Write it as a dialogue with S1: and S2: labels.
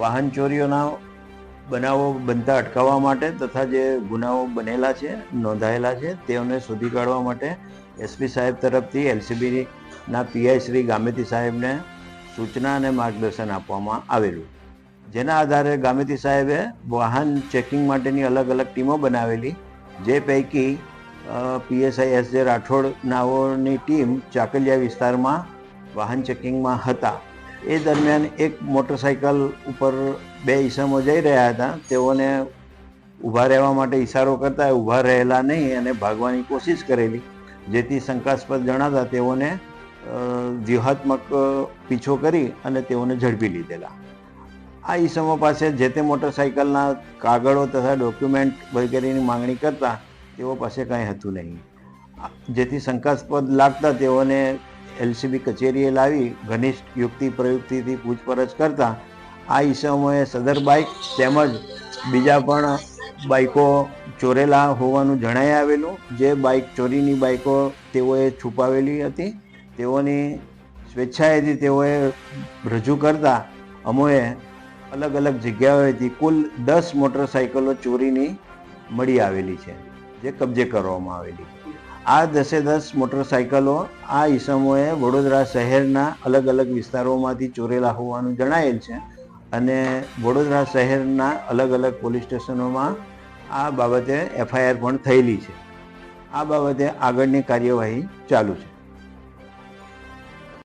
S1: વાહન ચોરીઓના બનાવો બનતા અટકાવવા માટે તથા જે ગુનાઓ બનેલા છે, નોંધાયેલા છે, તેઓને શોધી કાઢવા માટે એસપી સાહેબ તરફથી એલસીબીના પીઆઈ શ્રી ગામેતી સાહેબને સૂચના અને માર્ગદર્શન આપવામાં આવેલું. જેના આધારે ગામેતી સાહેબે વાહન ચેકિંગ માટેની અલગ અલગ ટીમો બનાવેલી, જે પૈકી પીએસઆઈ એસ જે રાઠોડ નાઓની ટીમ ચાકલિયા વિસ્તારમાં વાહન ચેકિંગમાં હતા. એ દરમિયાન એક મોટરસાઇકલ ઉપર બે ઈસમો જઈ રહ્યા હતા. તેઓને ઊભા રહેવા માટે ઈશારો કરતા ઊભા રહેલા નહીં અને ભાગવાની કોશિશ કરેલી. જેથી શંકાસ્પદ જણાતા તેઓને વ્યૂહાત્મક પીછો કરી અને તેઓને ઝડપી લીધેલા. આ ઈસમો પાસે જે તે મોટરસાઇકલના કાગળો તથા ડોક્યુમેન્ટ વગેરેની માંગણી કરતા તેઓ પાસે કાંઈ હતું નહીં. જેથી શંકાસ્પદ લાગતા તેઓને એલસીબી કચેરીએ લાવી ઘનિષ્ઠ યુક્તિ પ્રયુક્તિથી પૂછપરછ કરતા આ ઈસમોએ સદર બાઇક તેમજ બીજા પણ બાઇકો ચોરેલા હોવાનું જણાઈ આવેલું. જે બાઇક ચોરીની બાઇકો તેઓએ છુપાવેલી હતી. તેઓની સ્વેચ્છાએથી તેઓએ રજૂ કરતા અમોએ અલગ અલગ જગ્યાઓએથી કુલ દસ મોટરસાઇકલો ચોરીની મળી આવેલી છે, જે કબજે કરવામાં આવેલી આ દસે દસ મોટરસાઇકલો આ ઈસમોએ વડોદરા શહેરના અલગ અલગ વિસ્તારોમાંથી ચોરેલા હોવાનું જણાયેલ છે અને વડોદરા શહેરના અલગ અલગ પોલીસ સ્ટેશનોમાં આ બાબતે એફઆઈઆર પણ થયેલી છે. આ બાબતે આગળની કાર્યવાહી ચાલુ છે.